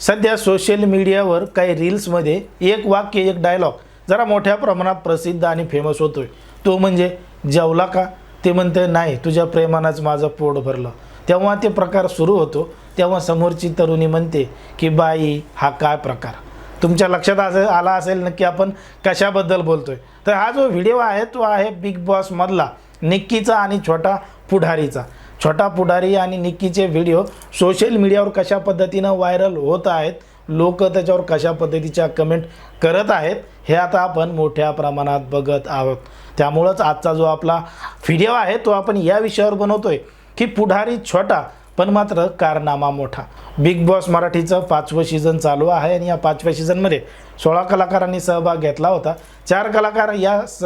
सध्या सोशल मीडियावर काही रील्समध्ये एक वाक्य एक डायलॉग जरा मोठ्या प्रमाणात प्रसिद्ध आणि फेमस होतोय. तो म्हणजे जेवला का? ते म्हणते नाही तुझ्या प्रेमानंच माझं पोट भरलं. तेव्हा ते प्रकार सुरू होतो. तेव्हा समोरची तरुणी म्हणते की बाई हा काय प्रकार? तुमच्या लक्षात असं आला असेल नक्की आपण कशाबद्दल बोलतोय? तर हा जो व्हिडिओ आहे तो आहे बिग बॉसमधला निक्कीचा आणि छोटा पुढारीचा. छोटा पुढारी आणि निक्कीचे व्हिडिओ सोशल मीडियावर कशा पद्धतीनं व्हायरल होत आहेत लोक त्याच्यावर कशा पद्धतीच्या कमेंट करत आहेत हे आता आपण मोठ्या प्रमाणात बघत आहोत. त्यामुळंच आजचा जो आपला व्हिडिओ आहे तो आपण या विषयावर बनवतोय की पुढारी छोटा पण मात्र कारनामा मोठा. बिग बॉस मराठीचं पाचवं सीझन चालू आहे आणि या पाचव्या सीझनमध्ये सोळा कलाकारांनी सहभाग घेतला होता. चार कलाकार या स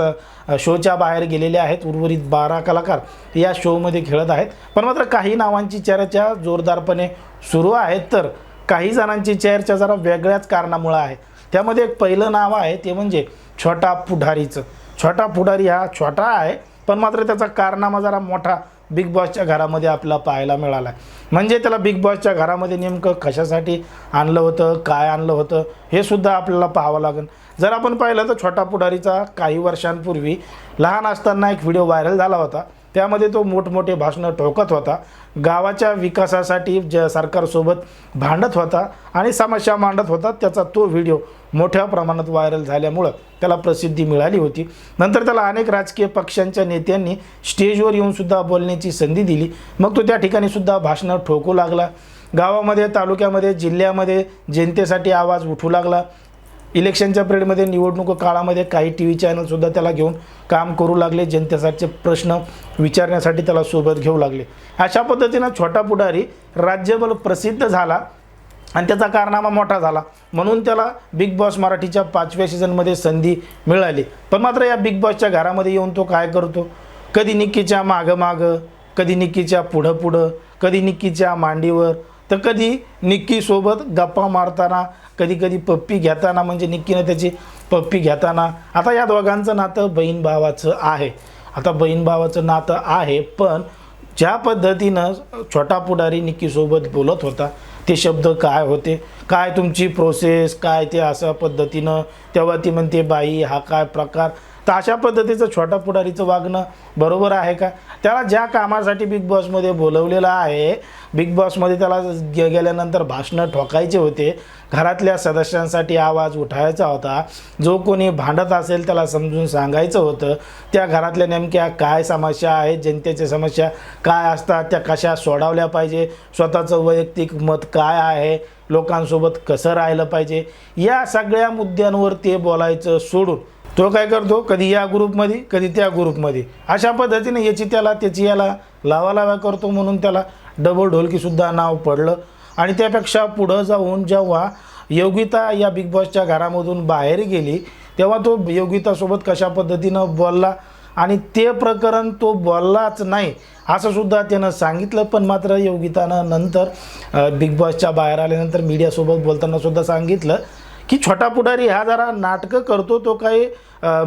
शोच्या बाहेर गेलेले आहेत. उर्वरित बारा कलाकार या शोमध्ये खेळत आहेत. पण मात्र काही नावांची चर्चा जोरदारपणे सुरू आहेत. तर काही जणांची चर्चा जरा वेगळ्याच कारणामुळं आहे. त्यामध्ये एक पहिलं नाव आहे ते म्हणजे छोटा पुढारीचं. छोटा पुढारी हा छोटा आहे पण मात्र त्याचा कारनामा जरा मोठा बिग बॉसच्या घरामध्ये आपला पाहायला मिळाला. म्हणजे त्याला बिग बॉसच्या घरामध्ये नेमकं कशासाठी आणलं होतं काय आणलं होतं हे सुद्धा आपल्याला पाहावं लागेल. जर आपण पाहिलं तर छोटा पुढारीचा काही वर्षांपूर्वी लहान असताना एक व्हिडिओ व्हायरल झाला होता. त्यामध्ये तो मोठमोठे भाषणं ठोकत होता. गावाच्या विकासासाठी ज सरकारसोबत भांडत होता आणि समस्या मांडत होता. त्याचा तो व्हिडिओ मोठ्या प्रमाणात व्हायरल झाल्यामुळं त्याला प्रसिद्धी मिळाली होती. नंतर त्याला अनेक राजकीय पक्षांच्या नेत्यांनी स्टेजवर येऊनसुद्धा बोलण्याची संधी दिली. मग तो त्या ठिकाणीसुद्धा भाषणं ठोकू लागला. गावामध्ये तालुक्यामध्ये जिल्ह्यामध्ये जनतेसाठी आवाज उठू लागला. इलेक्शनच्या पिरियडमध्ये निवडणूक काळामध्ये काही टी व्ही चॅनलसुद्धा त्याला घेऊन काम करू लागले. जनतेसाठीचे प्रश्न विचारण्यासाठी त्याला सोबत घेऊ लागले. अशा पद्धतीनं छोटा पुढारी राज्यभर प्रसिद्ध झाला आणि त्याचा कारनामा मोठा झाला. म्हणून त्याला बिग बॉस मराठीच्या पाचव्या सीझनमध्ये संधी मिळाली. पण मात्र या बिग बॉसच्या घरामध्ये येऊन तो काय करतो? कधी निक्कीच्या मागं मागं कधी निक्कीच्या पुढं पुढं कधी निक्कीच्या मांडीवर तर कधी निक्कीसोबत गप्पा मारताना कधी कधी पप्पी घेताना म्हणजे निक्कीनं त्याची पप्पी घेताना. आता या दोघांचं नातं बहीण भावाचं आहे. आता बहीण भावाचं नातं आहे पण ज्या पद्धतीनं छोटा पुढारी निक्कीसोबत बोलत होता ते शब्द काय होते? काय तुमची प्रोसेस काय ते अशा पद्धतीनं? तेव्हा ती म्हणते बाई हा काय प्रकार? तर अशा पद्धतीचं छोटा पुढारीचं वागणं बरोबर आहे का? त्याला ज्या कामासाठी बिग बॉसमध्ये बोलवलेलं आहे बिग बॉसमध्ये त्याला गे गेल्यानंतर भाषणं ठोकायचे होते. घरातल्या सदस्यांसाठी आवाज उठायचा होता. जो कोणी भांडत असेल त्याला समजून सांगायचं होतं. त्या घरातल्या नेमक्या काय समस्या आहेत जनतेच्या समस्या काय असतात त्या कशा सोडवल्या पाहिजे स्वतःचं वैयक्तिक मत काय आहे लोकांसोबत कसं राहिलं पाहिजे या सगळ्या मुद्द्यांवर ते बोलायचं सोडून तो काय करतो? कधी या ग्रुपमध्ये कधी त्या ग्रुपमध्ये. अशा पद्धतीने याची त्याला त्याची याला लावा लावा करतो म्हणून त्याला डबल ढोलकीसुद्धा नाव पडलं. आणि त्यापेक्षा पुढं जाऊन जेव्हा योगिता या बिग बॉसच्या घरामधून बाहेर गेली तेव्हा तो योगितासोबत कशा पद्धतीनं बोलला? आणि ते प्रकरण तो बोललाच नाही असंसुद्धा त्यानं सांगितलं. पण मात्र योगितानं नंतर बिग बॉसच्या बाहेर आल्यानंतर मीडियासोबत बोलतानासुद्धा सांगितलं. की छोटा पुढारी हा जरा नाटकं करतो तो काही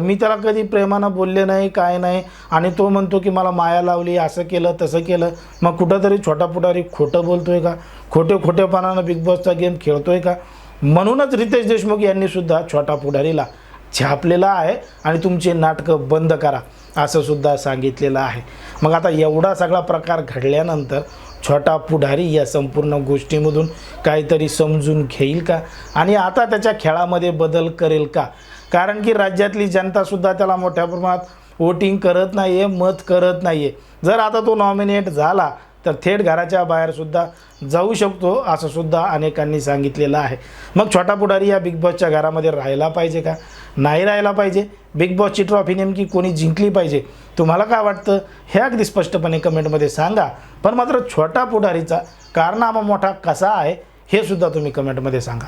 मी त्याला कधी प्रेमानं बोलले नाही काय नाही. आणि तो म्हणतो की मला माया लावली असं केलं तसं केलं. मग कुठंतरी छोटा पुढारी खोटं बोलतोय का? खोटे खोटेपणानं बिग बॉसचा गेम खेळतोय का? म्हणूनच रितेश देशमुख यांनीसुद्धा छोटा पुढारीला छापलेला आहे आणि तुमचे नाटकं बंद करा असं सुद्धा सांगितलेलं आहे. मग आता एवढा सगळा प्रकार घडल्यानंतर छोटा पुढारी या संपूर्ण गोष्टीमधून काहीतरी समजून घेईल का? आणि आता त्याच्या खेळामध्ये बदल करेल का? कारण की राज्यातली जनतासुद्धा त्याला मोठ्या प्रमाणात वोटिंग करत नाही आहे मत करत नाही आहे जर आता तो नॉमिनेट झाला तर थेट घराच्या बाहेरसुद्धा जाऊ शकतो असंसुद्धा अनेकांनी सांगितलेलं आहे. मग छोटा पुढारी या बिग बॉसच्या घरामध्ये राहायला पाहिजे का? नाही राहायला पाहिजे. बिग बॉसची ट्रॉफी नेमकी कोणी जिंकली पाहिजे? तुम्हाला काय वाटतं? हे अगदी स्पष्टपणे कमेंटमध्ये सांगा. पण मात्र छोटा पुढारीचा कारनामा मोठा कसा आहे हे सुद्धा तुम्ही कमेंटमध्ये सांगा.